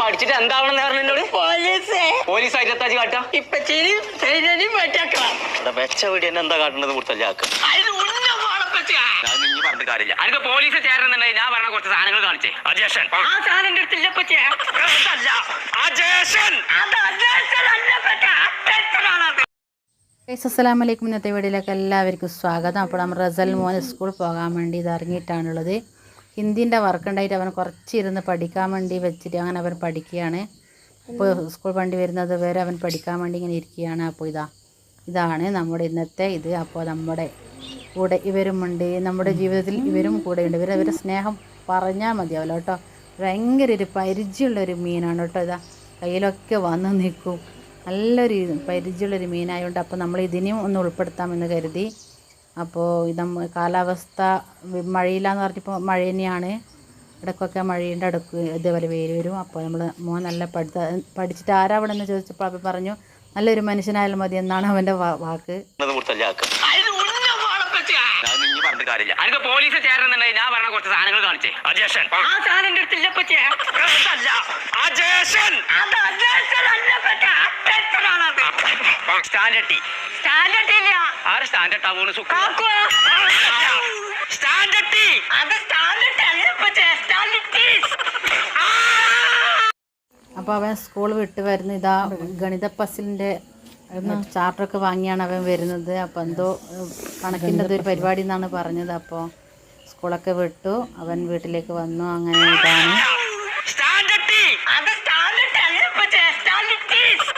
പഠിച്ചിട്ട് എന്താവണം പറഞ്ഞോട് പോലീസേ. പോലീസ് അരിയത്താജ് കാട്ടാ? ഇപ്പൊ വെച്ച വീടി എന്നെ എന്താ ഇനി പറഞ്ഞിട്ട് കാര്യമില്ല. അനക്ക് പോലീസ് ചേരുന്നുണ്ടെങ്കിൽ ഞാൻ പറഞ്ഞ കുറച്ച് സാധനങ്ങൾ കാണിച്ചേ. അജേഷൻ ആ സാധനം എന്റെ അജേഷൻ. അതല്ല അജേഷൻ അത് അന്വേഷണമല്ല പറ്റിയ. അന്വേഷണമാണത്. ഗൈസ് അസ്സലാമു അലൈക്കും ഇന്നത്തെ വീഡിയോയിലേക്ക് എല്ലാവർക്കും സ്വാഗതം. അപ്പോൾ നമ്മൾ റസൽ മോൻ സ്കൂൾ പോകാൻ വേണ്ടി ഇത് ഇറങ്ങിയിട്ടാണുള്ളത്. ഹിന്ദീന്റെ വർക്ക് ഉണ്ടായിട്ട് അവൻ കുറച്ച് ഇരുന്ന് പഠിക്കാൻ വേണ്ടി വെച്ചിട്ട് അങ്ങനെ അവൻ പഠിക്കുകയാണ്. ഇപ്പോൾ സ്കൂൾ വണ്ടി വരുന്നത് വരെ അവൻ പഠിക്കാൻ വേണ്ടി ഇങ്ങനെ ഇരിക്കുകയാണ്. അപ്പോൾ ഇതാ ഇതാണ് നമ്മുടെ ഇന്നത്തെ ഇത്. അപ്പോൾ നമ്മുടെ കൂടെ ഇവരുമുണ്ട് നമ്മുടെ ജീവിതത്തിൽ ഇവരും ഉണ്ട്. ഇവർ അവരുടെ സ്നേഹം പറഞ്ഞാൽ മതിയാവല്ലോ കേട്ടോ. ഭയങ്കര ഒരു പരിചയമുള്ളൊരു മീനാണ് കേട്ടോ ഇതാ. കയ്യിലൊക്കെ വന്ന് നിൽക്കും. നല്ലൊരു പരിചയമുള്ളൊരു മീനായതുകൊണ്ട് അപ്പോൾ നമ്മൾ ഇതിനെയും ഒന്ന് ഉൾപ്പെടുത്താമെന്ന് കരുതി. അപ്പോൾ ഇത് നമ്മ- കാലാവസ്ഥ മഴയില്ലാന്ന് പറഞ്ഞപ്പോൾ മഴ തന്നെയാണ്. ഇടയ്ക്കൊക്കെ മഴയുണ്ട് അടുക്ക് ഇതേപോലെ വെയിൽ വരും. അപ്പോൾ നമ്മൾ മോൻ നല്ല പഠിത്ത പഠിച്ചിട്ട് ആരാവണമെന്ന് ചോദിച്ചപ്പോൾ അപ്പം പറഞ്ഞു നല്ലൊരു മനുഷ്യനായാലും മതി എന്നാണ് അവന്റെ വാക്ക്. ഞാൻ പോലീസ് പറഞ്ഞ കുറച്ച് സാധനങ്ങൾ കാണിച്ചേ. അജേഷൻ. ആ സാധനം. അതല്ല. അജേഷൻ. അത് അന്വേഷണമല്ല പറ്റിയ. അന്വേഷണമാണത്. Standard tea. സ്റ്റാൻഡേർഡ് ഇല്ല. ആര് സ്റ്റാൻഡർഡ് ആവുന്നു സുഖം കാക്കുവാ. Standard tea. അത് സ്റ്റാൻഡേർഡ് അല്ല? പറ്റിയ. Standard teas. അപ്പോൾ അവൻ സ്കൂൾ വിട്ട് വരുന്ന ഇതാ ഗണിത പസിലിന്റെ ചാർട്ടറൊക്കെ വാങ്ങിയാണ് അവൻ വരുന്നത്. അപ്പോൾ എന്തോ കണക്കിന്റെ ഒരു പരിപാടി എന്നാണ് പറഞ്ഞത്. അപ്പോൾ സ്കൂളൊക്കെ വിട്ടു. അവൻ വീട്ടിലേക്ക് വന്നു. അങ്ങനെ ഇതാണ് സ്റ്റാൻഡർഡ് ടീ അത് സ്റ്റാൻഡേർഡ് അല്ല പറ്റിയ. Standard teas.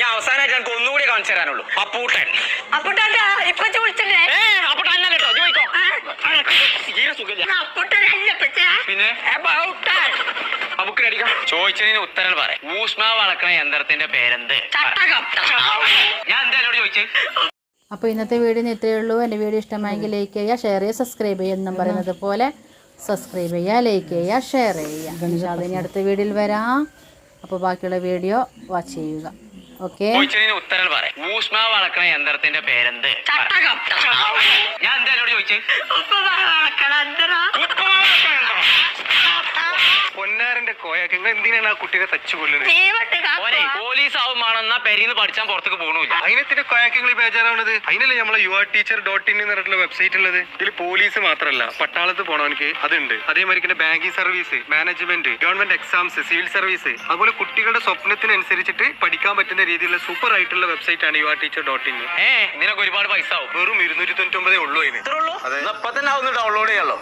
ഞാൻ അവസാനമായിട്ട് എനിക്ക് ഒന്നുകൂടി കാണിച്ചു തരാനുള്ളൂ. അപ്പൂട്ടൻ. അപ്പൂട്ടാ ഇപ്പച്ചി വിളിച്ചില്ലേ. പിന്നെ? ചോദിച്ചതിന് ഉത്തരം പറ. ഊഷ്മാവ് അളക്കണ യന്ത്രത്തിന്റെ പേരെന്ത്? ചട്ടകം. ഞാൻ എന്താ എന്നോട് ചോദിച്ചേ? അപ്പോൾ ഇന്നത്തെ വീഡിയോ ഇത്രയേ ഉള്ളൂ. എന്റെ വീഡിയോ ഇഷ്ടമായെങ്കിൽ ലൈക്ക് ചെയ്യുക ഷെയർ ചെയ്യുക സബ്സ്ക്രൈബ് ചെയ്യുക എന്നും പറയുന്നത് പോലെ സബ്സ്ക്രൈബ് ചെയ്യുക ലൈക്ക് ചെയ്യുക ഷെയർ ചെയ്യുക. അതിന് അടുത്ത വീഡിയോയിൽ വരാം. അപ്പോൾ ബാക്കിയുള്ള വീഡിയോ വാച്ച് ചെയ്യുക. ഓക്കെ ഉത്തരം പറയാം ഊഷ്മാവ് വളക്കണ യന്ത്രത്തിന്റെ പേരെന്ത്. ഞാൻ എന്തായാലും ചോദിച്ചേ? പൊന്നാരന്റെ കോയക്ക്. നിങ്ങൾ എന്തിനാണ് ആ കുട്ടിയെ തച്ചു കൊല്ലുന്നത്? ഓനെ. പോലീസ് ആവുമാണെന്നാ പെരീന്ന് പഠിച്ചാൻ പുറത്തേക്ക് പോകണില്ല അതിനെത്തിന്റെ കോയക്ക് നിങ്ങൾ ബേജാറാവണത്? അതിനല്ലേ നമ്മളെ യുവ ടീച്ചർ ഡോട്ട് ഇൻ എന്ന് പറഞ്ഞിട്ടുള്ള വെബ്സൈറ്റ് ഉള്ളത്? ഇതിൽ പോലീസ് മാത്രമല്ല പട്ടാളത്ത് പോണവനക്ക് അതുണ്ട്. അതേമാതിരി banking service management government exams civil service അതുപോലെ കുട്ടികളുടെ സ്വപ്നത്തിനനുസരിച്ചിട്ട് പഠിക്കാൻ പറ്റുന്ന രീതിയിലുള്ള സൂപ്പർ ആയിട്ടുള്ള വെബ്സൈറ്റ് ആണ് യുവ ടീച്ചർ ഡോട്ട് ഇൻ. ഇതിനൊക്കെ ഒരുപാട് പൈസ ആവും. വെറും ഇരുന്നൂറ്റി തൊണ്ണൂറ്റി ഒമ്പതേ ഉള്ളൂ അതിന്. ഉള്ളൂ? ഇപ്പൊ തന്നെ ഡൗൺലോഡ് ചെയ്യാലോ.